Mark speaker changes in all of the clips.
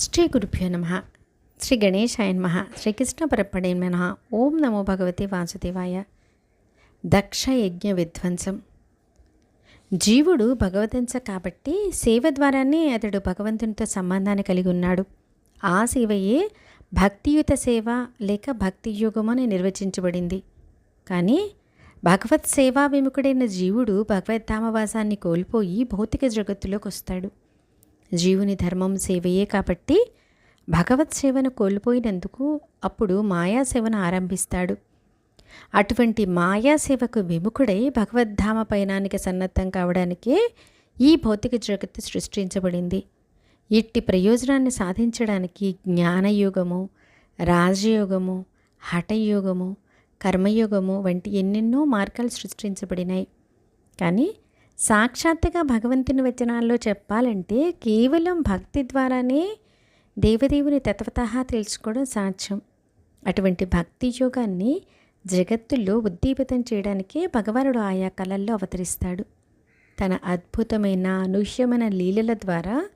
Speaker 1: శ్రీ గురుభ్యో నమ శ్రీ గణేశాయ నమ శ్రీకృష్ణ పరపడే నమ ఓం నమో భగవతి వాసుదేవాయ దక్ష యజ్ఞ విధ్వంసం జీవుడు భగవతంస కాబట్టి సేవ ద్వారానే అతడు భగవంతునితో సంబంధాన్ని కలిగి ఉన్నాడు. ఆ సేవయే భక్తియుత సేవ లేక భక్తి యుగం అని నిర్వచించబడింది. కానీ భగవత్ సేవా విముఖుడైన జీవుడు భగవద్ధామవాసాన్ని కోల్పోయి భౌతిక జగత్తులోకి వస్తాడు. జీవుని ధర్మం సేవయే కాబట్టి భగవత్ సేవను కోల్పోయినందుకు అప్పుడు మాయా సేవను ఆరంభిస్తాడు. అటువంటి మాయా సేవకు విముఖుడై భగవద్ధామ పయనానికి సన్నద్ధం కావడానికే ఈ భౌతిక జగత్తు సృష్టించబడింది. ఇట్టి ప్రయోజనాన్ని సాధించడానికి జ్ఞానయోగము రాజయోగము హఠయోగము కర్మయోగము వంటి ఎన్నెన్నో మార్గాలు సృష్టించబడినాయి. కానీ సాక్షాత్తుగా భగవంతుని వచనాల్లో చెప్పాలంటే కేవలం భక్తి ద్వారానే దేవదేవుని తత్వత తెలుసుకోవడం సాధ్యం. అటువంటి భక్తి యోగాన్ని జగత్తులో ఉద్దీపితం చేయడానికే భగవానుడు ఆయా కళల్లో అవతరిస్తాడు. తన అద్భుతమైన అనూహ్యమైన లీలల ద్వారా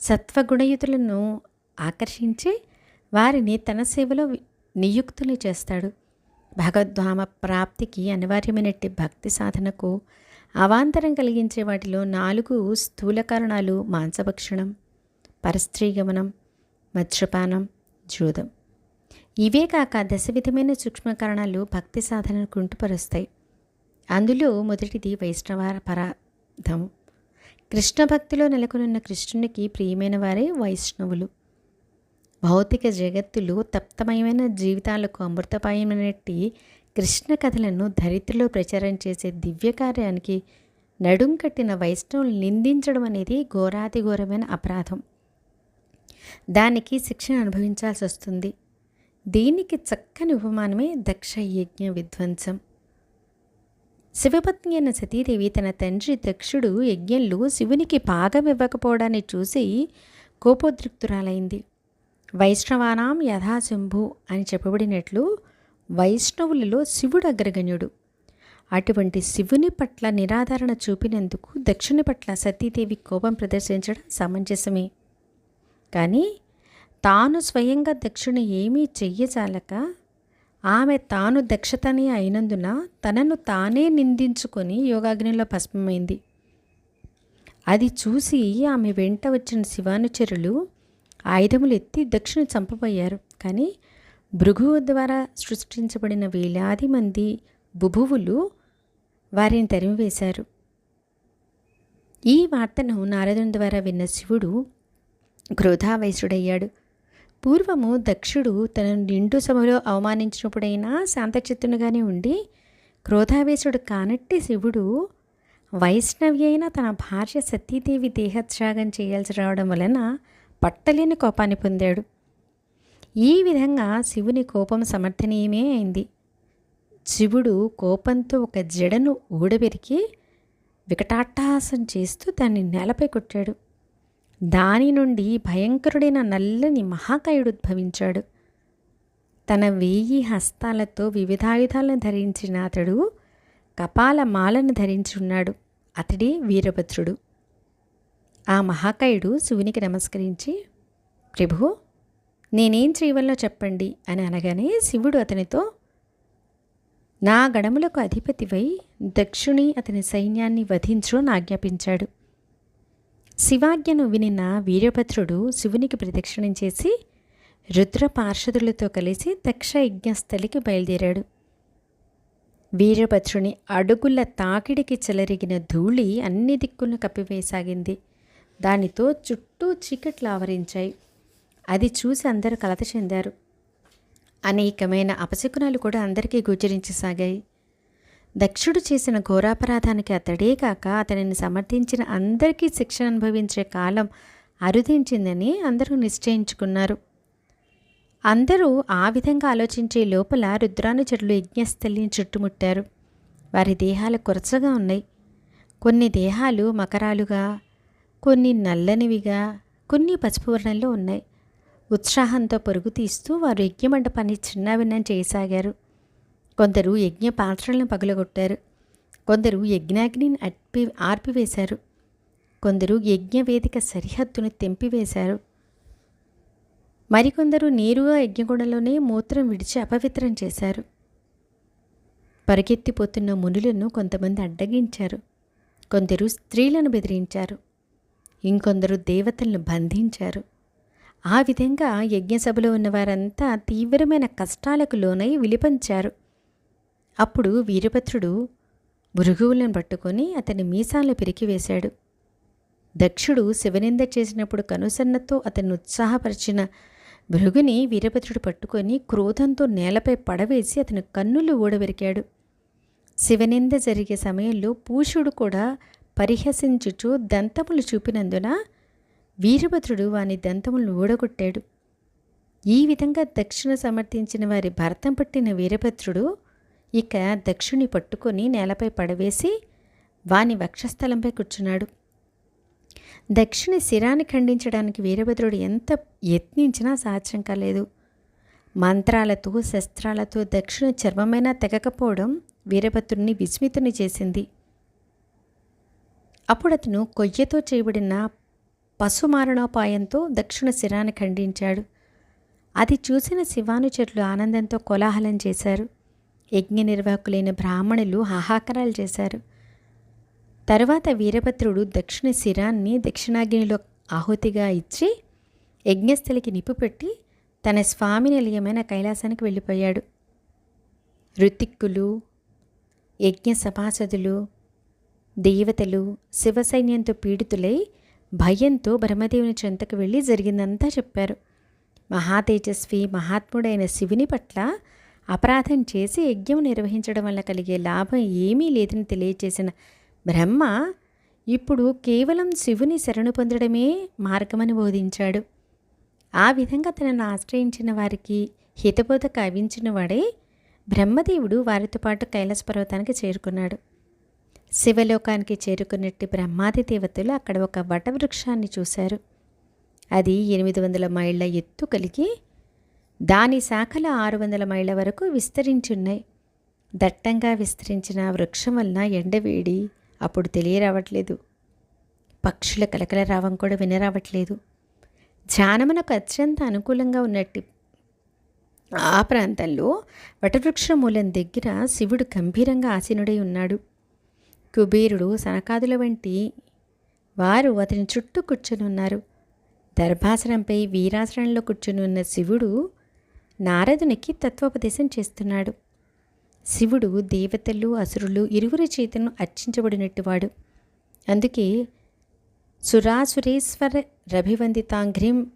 Speaker 1: సత్వగుణయుతులను ఆకర్షించి వారిని తన సేవలో నియుక్తులు చేస్తాడు. భగవద్ధామ ప్రాప్తికి అనివార్యమైనట్టి భక్తి సాధనకు అవాంతరం కలిగించే వాటిలో నాలుగు స్థూల కారణాలు మాంసభక్షణం పరస్త్రీగమనం మత్స్యపానం జూదం. ఇవే కాక దశవిధమైన సూక్ష్మ కారణాలు భక్తి సాధనను కుంటుపరుస్తాయి. అందులో మొదటిది వైష్ణవ పరాధం. కృష్ణ భక్తిలో నెలకొనున్న కృష్ణునికి ప్రియమైన వారే వైష్ణవులు. భౌతిక జగత్తులు తప్తమయమైన జీవితాలకు అమృతపాయమైనట్టి కృష్ణ కథలను ధరిత్రిలో ప్రచారం చేసే దివ్య కార్యానికి నడుం కట్టిన వైష్ణవులు నిందించడం అనేది ఘోరాతి ఘోరమైన అపరాధం. దానికి శిక్షణ అనుభవించాల్సి వస్తుంది. దీనికి చక్కని ఉపమానమే దక్ష యజ్ఞ విధ్వంసం. శివపత్ని అయిన సతీదేవి తన తండ్రి దక్షుడు యజ్ఞంలో శివునికి భాగం ఇవ్వకపోవడాన్ని చూసి కోపోద్రిక్తురాలైంది. వైష్ణవానాం యథాశంభు అని చెప్పబడినట్లు వైష్ణవులలో శివుడు అగ్రగణ్యుడు. అటువంటి శివుని పట్ల నిరాదరణ చూపినందుకు దక్షిణ పట్ల సతీదేవి కోపం ప్రదర్శించడం సమంజసమే కానీ తాను స్వయంగా దక్షిణ ఏమీ చెయ్యజాలక ఆమె తాను దక్షతని అయినందున తనను తానే నిందించుకొని యోగాగ్నిలో భస్మమైంది. అది చూసి ఆమె వెంట వచ్చిన శివానుచరులు ఆయుధములు ఎత్తి దక్షిణ చంపబోయారు. కానీ భృగువు ద్వారా సృష్టించబడిన వేలాది మంది బుభువులు వారిని తరిమివేశారు. ఈ వార్తను నారదుని ద్వారా విన్న శివుడు క్రోధావయసుడయ్యాడు పూర్వము దక్షుడు తనను నిండు సభలో అవమానించినప్పుడైనా శాంతచిత్తునుగానే ఉండి క్రోధావేశుడు కానట్టి శివుడు వైష్ణవి అయిన తన భార్య సతీదేవి దేహత్యాగం చేయాల్సి రావడం వలన పట్టలేని కోపాన్ని పొందాడు. ఈ విధంగా శివుని కోపం సమర్థనీయమే అయింది. శివుడు కోపంతో ఒక జడను ఊడబెరికి వికటాట్టహాసం చేస్తూ దాన్ని నేలపై కొట్టాడు. దాని నుండి భయంకరుడైన నల్లని మహాకాయుడు ఉద్భవించాడు. తన వేయి హస్తాలతో వివిధాయుధాలను ధరించిన అతడు కపాల మాలను ధరించి ఉన్నాడు. అతడే వీరభద్రుడు. ఆ మహాకాయుడు శివునికి నమస్కరించి ప్రభు నేనేం చేయవల్లో చెప్పండి? అని అనగానే శివుడు అతనితో నా గడములకు అధిపతివై దక్షుని అతని సైన్యాన్ని వధించు అని ఆజ్ఞాపించాడు. శివాజ్ఞను వినిన వీరభద్రుడు శివునికి ప్రదక్షిణం చేసి రుద్ర పార్షదులతో కలిసి దక్ష యజ్ఞస్థలికి బయలుదేరాడు. వీరభద్రుని అడుగుల తాకిడికి చెలరిగిన ధూళి అన్ని దిక్కులను కప్పివేయసాగింది దానితో చుట్టూ చీకట్లు ఆవరించాయి. అది చూసి అందరూ కలత చెందారు. అనేకమైన అపశకునాలు కూడా అందరికీ గోచరించసాగాయి. దక్షుడు చేసిన ఘోరాపరాధానికి అతడే కాక అతనిని సమర్థించిన అందరికీ శిక్షణ అనుభవించే కాలం అరుదించిందని అందరూ నిశ్చయించుకున్నారు. అందరూ ఆ విధంగా ఆలోచించే లోపల రుద్రానుచరులు యజ్ఞస్థలిని చుట్టుముట్టారు. వారి దేహాలు కొరచగా ఉన్నాయి. కొన్ని దేహాలు మకరాలుగా కొన్ని నల్లనివిగా కొన్ని పసుపు వర్ణంలో ఉన్నాయి. ఉత్సాహంతో పరుగు తీస్తూ వారు యజ్ఞమండపాన్ని చిన్నాభిన్నం చేయసాగారు. కొందరు యజ్ఞ పాత్రలను పగులగొట్టారు. కొందరు యజ్ఞాగ్నిని అర్పి ఆర్పివేశారు. కొందరు యజ్ఞవేదిక సరిహద్దును తెంపివేశారు. మరికొందరు నేరుగా యజ్ఞగూడలోనే మూత్రం విడిచి అపవిత్రం చేశారు. పరిగెత్తిపోతున్న మునులను కొంతమంది అడ్డగించారు. కొందరు స్త్రీలను బెదిరించారు. ఇంకొందరు దేవతలను బంధించారు. ఆ విధంగా యజ్ఞసభలో ఉన్న వారంతా తీవ్రమైన కష్టాలకు లోనై విలిపంచారు. అప్పుడు వీరభద్రుడు భృగువులను పట్టుకొని అతని మీసాలను పెరికివేశాడు. దక్షుడు శివనింద చేసినప్పుడు కనుసన్నతో అతన్ని ఉత్సాహపరిచిన భృగుని వీరభద్రుడు పట్టుకొని క్రోధంతో నేలపై పడవేసి అతని కన్నులు ఊడబెరికాడు. శివనింద జరిగే సమయంలో పూషుడు కూడా పరిహసించుచు దంతములు చూపినందున వీరభద్రుడు వాని దంతములను ఊడగొట్టాడు. ఈ విధంగా దక్షిణ సమర్థించిన వారి భరతం పట్టిన వీరభద్రుడు ఇక దక్షుణ్ణి పట్టుకొని నేలపై పడవేసి వాని వక్షస్థలంపై కూర్చున్నాడు. దక్షిణ శిరాన్ని ఖండించడానికి వీరభద్రుడు ఎంత యత్నించినా సాధ్యం కాలేదు మంత్రాలతో శస్త్రాలతో దక్షిణ చర్మమైనా తెగకపోవడం వీరభద్రుడిని విస్మితుని చేసింది. అప్పుడు అతను కొయ్యతో చేయబడిన పశుమారణోపాయంతో దక్షిణ శిరాన్ని ఖండించాడు. అది చూసిన శివానుచరులు ఆనందంతో కోలాహలం చేశారు. యజ్ఞ నిర్వాహకులైన బ్రాహ్మణులు హాహాకారాలు చేశారు. తరువాత వీరభద్రుడు దక్షిణ శిరాన్ని దక్షిణాగ్నిలో ఆహుతిగా ఇచ్చి యజ్ఞస్థలికి నిప్పు పెట్టి తన స్వామి నిలయమైన కైలాసానికి వెళ్ళిపోయాడు. ఋతిక్కులు యజ్ఞ సభాసదులు దేవతలు శివసైన్యంతో పీడితులై భయంతో బ్రహ్మదేవుని చెంతకు వెళ్ళి జరిగిందంతా చెప్పారు. మహాతేజస్వి మహాత్ముడైన శివుని పట్ల అపరాధం చేసి యజ్ఞం నిర్వహించడం వల్ల కలిగే లాభం ఏమీ లేదని తెలియచేసిన బ్రహ్మ ఇప్పుడు కేవలం శివుని శరణు పొందడమే మార్గమని బోధించాడు. ఆ విధంగా తనను ఆశ్రయించిన వారికి హితబోధ కవించిన వాడే బ్రహ్మదేవుడు వారితో పాటు కైలాస పర్వతానికి చేరుకున్నాడు. శివలోకానికి చేరుకున్నట్టు బ్రహ్మాది దేవతలు అక్కడ ఒక వటవృక్షాన్ని చూశారు. అది ఎనిమిది వందల మైళ్ళ ఎత్తు కలిగి దాని శాఖలు ఆరు వందల మైళ్ళ వరకు విస్తరించున్నాయి. దట్టంగా విస్తరించిన వృక్షం వలన ఎండవేడి అప్పుడు తెలియరావట్లేదు. పక్షుల కలకల రావం కూడా వినరావట్లేదు. ధ్యానమునకు అత్యంత అనుకూలంగా ఉన్నట్టు ఆ ప్రాంతంలో వటవృక్ష మూలం దగ్గర శివుడు గంభీరంగా ఆసీనుడై ఉన్నాడు. కుబీరుడు సనకాదుల వంటి వారు అతని చుట్టూ కూర్చొని ఉన్నారు దర్భాసనంపై వీరాసనంలో కూర్చునున్న ఉన్న శివుడు నారదునికి తత్వోపదేశం చేస్తున్నాడు. శివుడు దేవతలు అసురులు ఇరువురి చేతను అర్చించబడినట్టువాడు. అందుకే సురాసురేశ్వర రభివందితాంఘ్రిం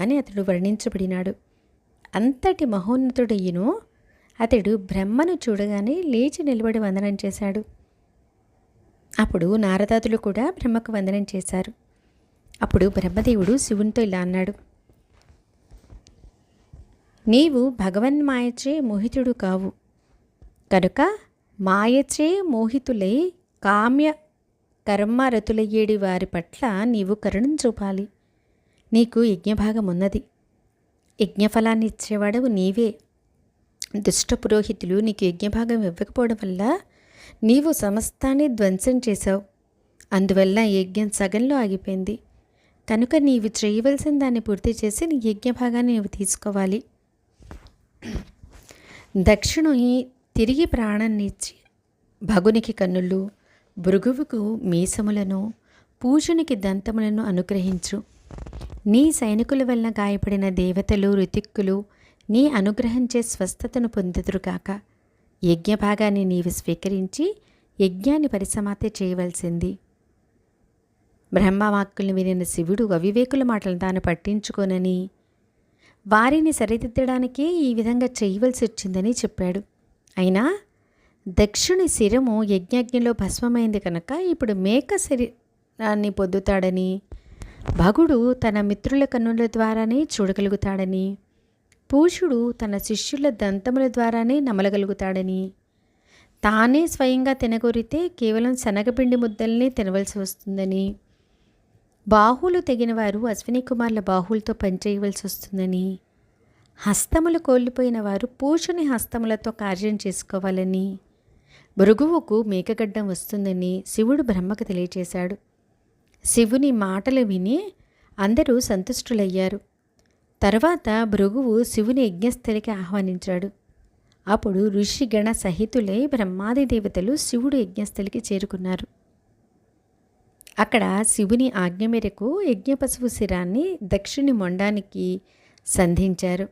Speaker 1: అని అతడు వర్ణించబడినాడు. అంతటి మహోన్నతుడయ్యను అతడు బ్రహ్మను చూడగానే లేచి నిలబడి వందనం చేశాడు. అప్పుడు నారదాదులు కూడా బ్రహ్మకు వందనం చేశారు. అప్పుడు బ్రహ్మదేవుడు శివునితో ఇలా అన్నాడు నీవు భగవన్మాయచే మోహితుడు కావు. కనుక మాయచే మోహితులై కామ్య కర్మరతులయ్యేడి వారి పట్ల నీవు కరుణం చూపాలి. నీకు యజ్ఞభాగం ఉన్నది. యజ్ఞఫలాన్ని ఇచ్చేవాడవు నీవే. దుష్ట పురోహితులు నీకు యజ్ఞభాగం ఇవ్వకపోవడం వల్ల నీవు సమస్తాన్ని ధ్వంసం చేశావు. అందువల్ల యజ్ఞం సగంలో ఆగిపోయింది. కనుక నీవు చేయవలసిన దాన్ని పూర్తి చేసి నీ యజ్ఞభాగాన్ని నీవు తీసుకోవాలి. దక్షిణుని తిరిగి ప్రాణాన్ని ఇచ్చి భగునికి కన్నులు భృగువుకు మీసములను పూజునికి దంతములను అనుగ్రహించు. నీ సైనికుల వల్ల గాయపడిన దేవతలు ఋతిక్కులు నీ అనుగ్రహించే స్వస్థతను పొందుదురుగాక యజ్ఞభాగాన్ని నీవు స్వీకరించి యజ్ఞాన్ని పరిసమాప్తి చేయవలసింది. బ్రహ్మవాక్కుల్ని వినిన శివుడు అవివేకుల మాటలు తాను పట్టించుకోనని వారిని సరిదిద్దడానికే ఈ విధంగా చేయవలసి వచ్చిందని చెప్పాడు. అయినా దక్షుని శిరము యజ్ఞజ్ఞలో భస్మమైంది కనుక ఇప్పుడు మేక శరీరాన్ని పొందుతాడని భగుడు తన మిత్రుల కన్నుల ద్వారానే చూడగలుగుతాడని పూషుడు తన శిష్యుల దంతముల ద్వారానే నమలగలుగుతాడని. తానే స్వయంగా తినగోరితే కేవలం శనగపిండి ముద్దల్నే తినవలసి వస్తుందని. బాహువులు తెగిన వారు అశ్విని కుమార్ల బాహువులతో పనిచేయవలసి వస్తుందని. హస్తములు కోల్పోయిన వారు పూషుని హస్తములతో కార్యం చేసుకోవాలని. భృగువుకు మేకగడ్డం వస్తుందని శివుడు బ్రహ్మకు తెలియచేశాడు. శివుని మాటలు విని అందరూ సంతుష్టులయ్యారు. తర్వాత భృగువు శివుని యజ్ఞస్థలికి ఆహ్వానించాడు. అప్పుడు ఋషిగణ సహితులై బ్రహ్మాది దేవతలు శివుడు యజ్ఞస్థలికి చేరుకున్నారు. అక్కడ శివుని ఆజ్ఞ మేరకు యజ్ఞపశువు శిరాన్ని దక్షిణి మొండానికి సంధించారు.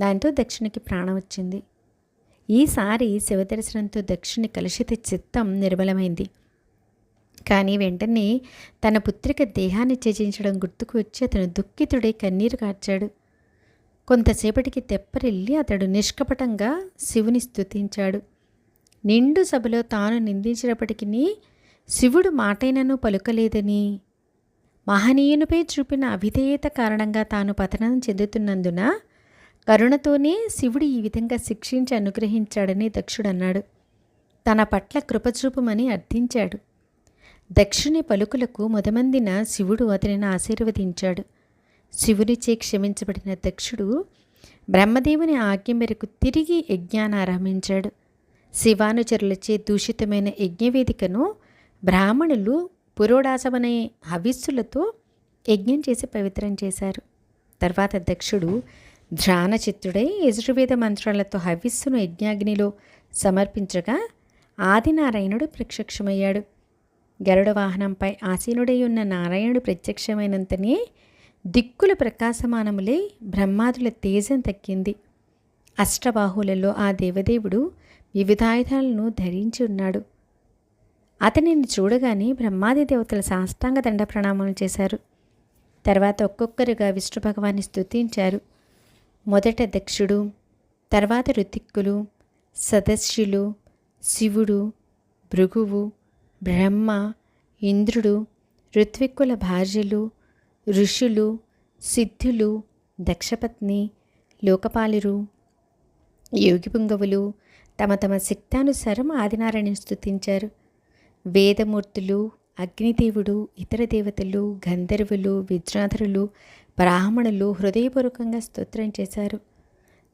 Speaker 1: దాంతో దక్షిణకి ప్రాణం వచ్చింది. ఈసారి శివదర్శనంతో దక్షిణి కలుషిత చిత్తం నిర్మలమైంది కానీ వెంటనే తన పుత్రిక దేహాన్ని త్యజించడం గుర్తుకు వచ్చి అతను దుఃఖితుడై కన్నీరు కార్చాడు. కొంతసేపటికి తెప్పరిల్లి అతడు నిష్కపటంగా శివుని స్తుతించాడు. నిండు సభలో తాను నిందించినప్పటికీ శివుడు మాటైనను పలుకలేదని. మహనీయునిపై చూపిన అవిధేయత కారణంగా తాను పతనం చెందుతున్నందున కరుణతోనే శివుడు ఈ విధంగా శిక్షించి అనుగ్రహించాడని దక్షుడన్నాడు. తన పట్ల కృపచూపమని అర్థించాడు. దక్షుని పలుకులకు మొదమందిన శివుడు అతనిని ఆశీర్వదించాడు. శివునిచే క్షమించబడిన దక్షుడు బ్రహ్మదేవుని ఆజ్ఞ మేరకు తిరిగి యజ్ఞాన్ని ఆరంభించాడు. శివానుచరులచే దూషితమైన యజ్ఞవేదికను బ్రాహ్మణులు పురోడాసమనే హవిస్సులతో యజ్ఞం చేసి పవిత్రం చేశారు. తర్వాత దక్షుడు ధ్యానచిత్తుడై యజుర్వేద మంత్రాలతో హవిస్సును యజ్ఞాగ్నిలో సమర్పించగా ఆదినారాయణుడు ప్రత్యక్షమయ్యాడు. గరుడ వాహనంపై ఆసీనుడై ఉన్న నారాయణుడు ప్రత్యక్షమైనంతనే దిక్కుల ప్రకాశమానములే బ్రహ్మాదుల తేజం తక్కింది. అష్టబాహులలో ఆ దేవదేవుడు వివిధాయుధాలను ధరించి ఉన్నాడు అతనిని చూడగానే బ్రహ్మాది దేవతల సాష్టాంగ దండ ప్రణామాలు చేశారు. తర్వాత ఒక్కొక్కరుగా విష్ణు భగవాన్ని స్తుతించారు. మొదట దక్షుడు తర్వాత ఋతిక్కులు సదస్యులు శివుడు భృగువు బ్రహ్మ ఇంద్రుడు ఋత్విక్కుల భార్యలు ఋషులు సిద్ధులు దక్షపత్ని లోకపాలురు యోగిపుంగవులు తమ తమ శక్తానుసారం ఆదినారాయణ స్తుతించారు. వేదమూర్తులు అగ్నిదేవుడు ఇతర దేవతలు గంధర్వులు విద్రాధరులు బ్రాహ్మణులు హృదయపూర్వకంగా స్తోత్రం చేశారు.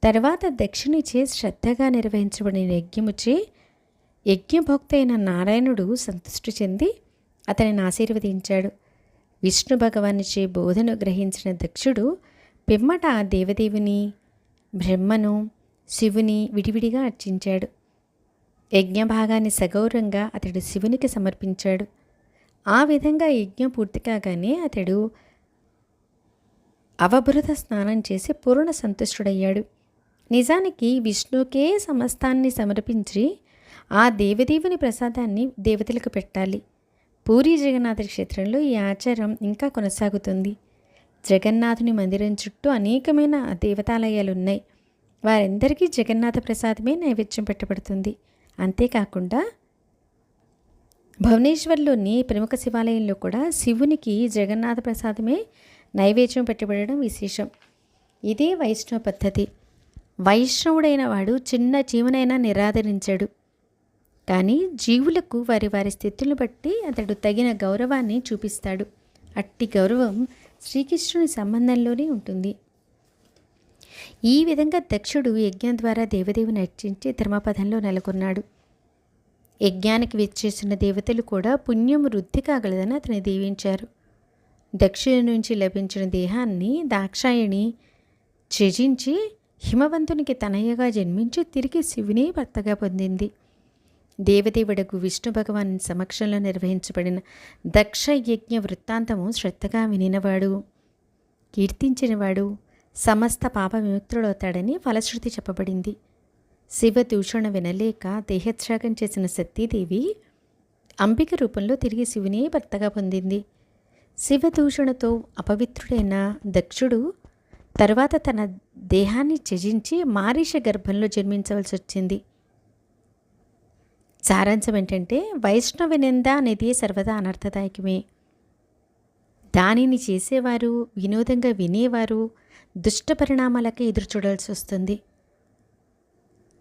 Speaker 1: తర్వాత దక్షిణిచే శ్రద్ధగా నిర్వహించబడిన యజ్ఞముచే యజ్ఞభోక్త అయిన నారాయణుడు సంతృష్టి చెంది అతనిని ఆశీర్వదించాడు. విష్ణు భగవానిచే బోధను గ్రహించిన దక్షుడు పిమ్మట ఆ దేవదేవుని బ్రహ్మను శివుని విడివిడిగా అర్చించాడు. యజ్ఞభాగాన్ని సగౌరవంగా అతడు శివునికి సమర్పించాడు. ఆ విధంగా యజ్ఞం పూర్తి కాగానే అతడు అవభృత స్నానం చేసి పూర్ణ సంతుష్టుడయ్యాడు. నిజానికి విష్ణుకే సమస్తాన్ని సమర్పించి ఆ దేవదేవుని ప్రసాదాన్ని దేవతలకు పెట్టాలి. పూరి జగన్నాథ క్షేత్రంలో ఈ ఆచారం ఇంకా కొనసాగుతుంది. జగన్నాథుని మందిరం చుట్టూ అనేకమైన దేవతాలయాలు ఉన్నాయి వారందరికీ జగన్నాథ ప్రసాదమే నైవేద్యం పెట్టబడుతుంది. అంతేకాకుండా భువనేశ్వర్లోని ప్రముఖ శివాలయంలో కూడా శివునికి జగన్నాథ ప్రసాదమే నైవేద్యం పెట్టబడడం విశేషం. ఇదే వైష్ణవ పద్ధతి. వైష్ణవుడైన వాడు చిన్న జీవనైనా నిరాదరించాడు. కానీ జీవులకు వారి వారి స్థితులను బట్టి అతడు తగిన గౌరవాన్ని చూపిస్తాడు. అట్టి గౌరవం శ్రీకృష్ణుని సంబంధంలోనే ఉంటుంది. ఈ విధంగా దక్షుడు యజ్ఞం ద్వారా దేవదేవుని అర్చించి ధర్మపథంలో నెలకొన్నాడు. యజ్ఞానికి విచ్చేసిన దేవతలు కూడా పుణ్యం వృద్ధి కాగలదని అతని దీవించారు. దక్షిణ నుంచి లభించిన దేహాన్ని దాక్షాయణి త్యజించి హిమవంతునికి తనయ్యగా జన్మించి తిరిగి శివుని భర్తగా పొందింది. దేవదేవుడకు విష్ణు భగవాన్ సమక్షంలో నిర్వహించబడిన దక్ష యజ్ఞ వృత్తాంతము శ్రద్ధగా వినినవాడు. కీర్తించినవాడు సమస్త పాప విముక్తుడవుతాడని ఫలశ్రుతి చెప్పబడింది. శివ దూషణ వినలేక దేహత్యాగం చేసిన సతీదేవి అంబిక రూపంలో తిరిగి శివునే భర్తగా పొందింది. శివదూషణతో అపవిత్రుడైన దక్షుడు తరువాత తన దేహాన్ని త్యజించి మారీష గర్భంలో జన్మించవలసి వచ్చింది. సారాంశం ఏంటంటే వైష్ణవ నింద అనేది సర్వదా అనర్థదాయకమే. దానిని చేసేవారు వినోదంగా వినేవారు దుష్ట పరిణామాలకే ఎదురు చూడాల్సి వస్తుంది.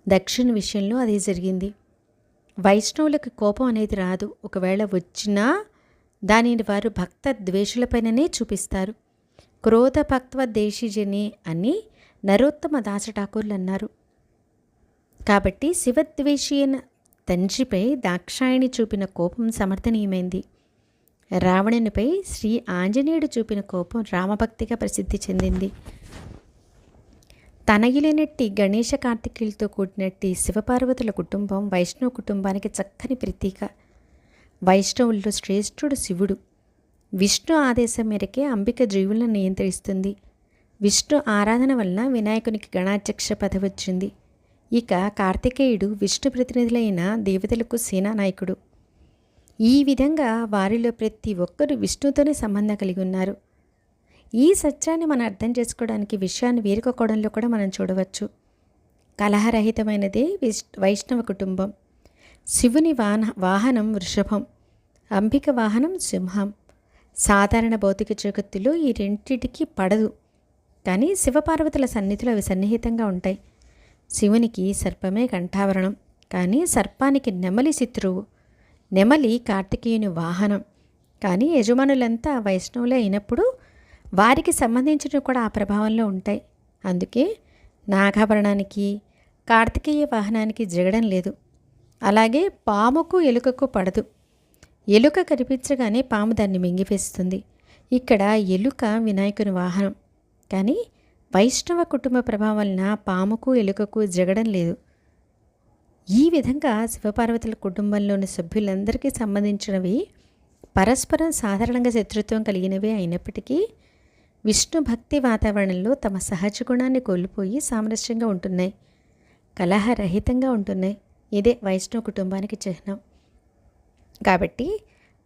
Speaker 1: దక్షిణ విషయంలో అదే జరిగింది. వైష్ణవులకు కోపం అనేది రాదు. ఒకవేళ వచ్చినా దానిని వారు భక్త ద్వేషులపైననే చూపిస్తారు. క్రోధ భక్త్వ దేశీజని అని నరోత్తమ దాస ఠాకూర్లు అన్నారు. కాబట్టి శివద్వేషి అయిన తండ్రిపై దాక్షాయణి చూపిన కోపం సమర్థనీయమైంది. రావణునిపై శ్రీ ఆంజనేయుడు చూపిన కోపం రామభక్తిగా ప్రసిద్ధి చెందింది. తనగిలేనట్టి గణేష కార్తికేయులతో కూడినట్టి శివపార్వతుల కుటుంబం వైష్ణవ కుటుంబానికి చక్కని ప్రతీక. వైష్ణవుల్లో శ్రేష్ఠుడు శివుడు. విష్ణు ఆదేశం మేరకే అంబిక జీవులను నియంత్రిస్తుంది. విష్ణు ఆరాధన వలన వినాయకునికి గణాధ్యక్ష పదవి వచ్చింది. ఇక కార్తికేయుడు విష్ణు ప్రతినిధులైన దేవతలకు సేనానాయకుడు ఈ విధంగా వారిలో ప్రతి ఒక్కరూ విష్ణుతోనే సంబంధం కలిగి ఉన్నారు. ఈ సత్యాన్ని మనం అర్థం చేసుకోవడానికి విషయాన్ని వేరుకోవడంలో కూడా మనం చూడవచ్చు. కలహరహితమైనదే విష్ వైష్ణవ కుటుంబం. శివుని వాహన వాహనం వృషభం అంబిక వాహనం సింహం. సాధారణ భౌతిక జగత్తులో ఈ రెంటిటికి పడదు. కానీ శివపార్వతుల సన్నిధిలో అవి సన్నిహితంగా ఉంటాయి. శివునికి సర్పమే కంఠావరణం. కానీ సర్పానికి నెమలి శత్రువు. నెమలి కార్తికేయుని వాహనం. కానీ యజమానులంతా వైష్ణవులే అయినప్పుడు వారికి సంబంధించినవి కూడా ఆ ప్రభావంలో ఉంటాయి. అందుకే నాగాభరణానికి కార్తికేయ వాహనానికి జగడం లేదు. అలాగే పాముకు ఎలుకకు పడదు. ఎలుక కనిపించగానే పాము దాన్ని మింగివేస్తుంది. ఇక్కడ ఎలుక వినాయకుని వాహనం. కానీ వైష్ణవ కుటుంబ ప్రభావం వలన పాముకు ఎలుకకు జగడం లేదు. ఈ విధంగా శివపార్వతుల కుటుంబంలోని సభ్యులందరికీ సంబంధించినవి పరస్పరం సాధారణంగా శత్రుత్వం కలిగినవే అయినప్పటికీ విష్ణు భక్తి వాతావరణంలో తమ సహజ గుణాన్ని కోల్పోయి సామరస్యంగా ఉంటున్నాయి. కలహరహితంగా ఉంటున్నాయి. ఇదే వైష్ణవ కుటుంబానికి చిహ్నం. కాబట్టి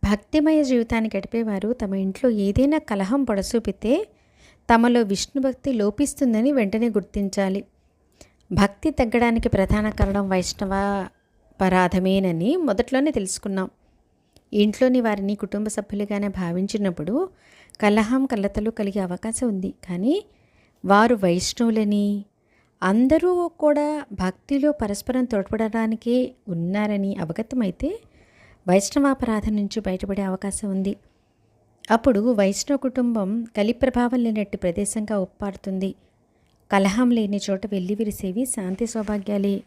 Speaker 1: భక్తిమయ జీవితాన్ని గడిపేవారు తమ ఇంట్లో ఏదైనా కలహం పొడసూపితే తమలో విష్ణు భక్తి లోపిస్తుందని వెంటనే గుర్తించాలి. భక్తి తగ్గడానికి ప్రధాన కారణం వైష్ణవ పరాధమేనని మొదట్లోనే తెలుసుకున్నాం. ఇంట్లోని వారిని కుటుంబ సభ్యులుగానే భావించినప్పుడు కలహం కలతలు కలిగే అవకాశం ఉంది. కానీ వారు వైష్ణవులని అందరూ కూడా భక్తిలో పరస్పరం తోడ్పడడానికి ఉన్నారని అవగతమైతే వైష్ణవాపరాధం నుంచి బయటపడే అవకాశం ఉంది. అప్పుడు వైష్ణవ కుటుంబం కలి ప్రభావం లేనట్టు ప్రదేశంగా ఒప్పాడుతుంది కలహం లేని చోట వెళ్ళి విరిసేవి శాంతి సౌభాగ్యాలే.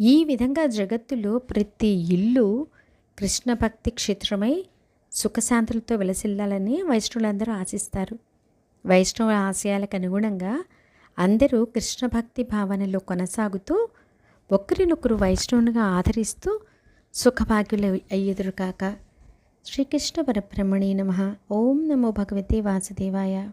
Speaker 1: ఈ విధంగా జగత్తులో ప్రతి ఇల్లు కృష్ణ భక్తి క్షేత్రమై సుఖశాంతులతో విలసిల్లాలని వైష్ణవులందరూ ఆశిస్తారు. వైష్ణవ ఆశయాలకు అనుగుణంగా అందరూ కృష్ణ భక్తి భావనలో కొనసాగుతూ ఒకరినొకరు వైష్ణవునిగా ఆదరిస్తూ సుఖభాగ్యులు అయ్యేదురుకాక శ్రీకృష్ణ పరబ్రహ్మణే నమ. ఓం నమో భగవతే వాసుదేవాయ.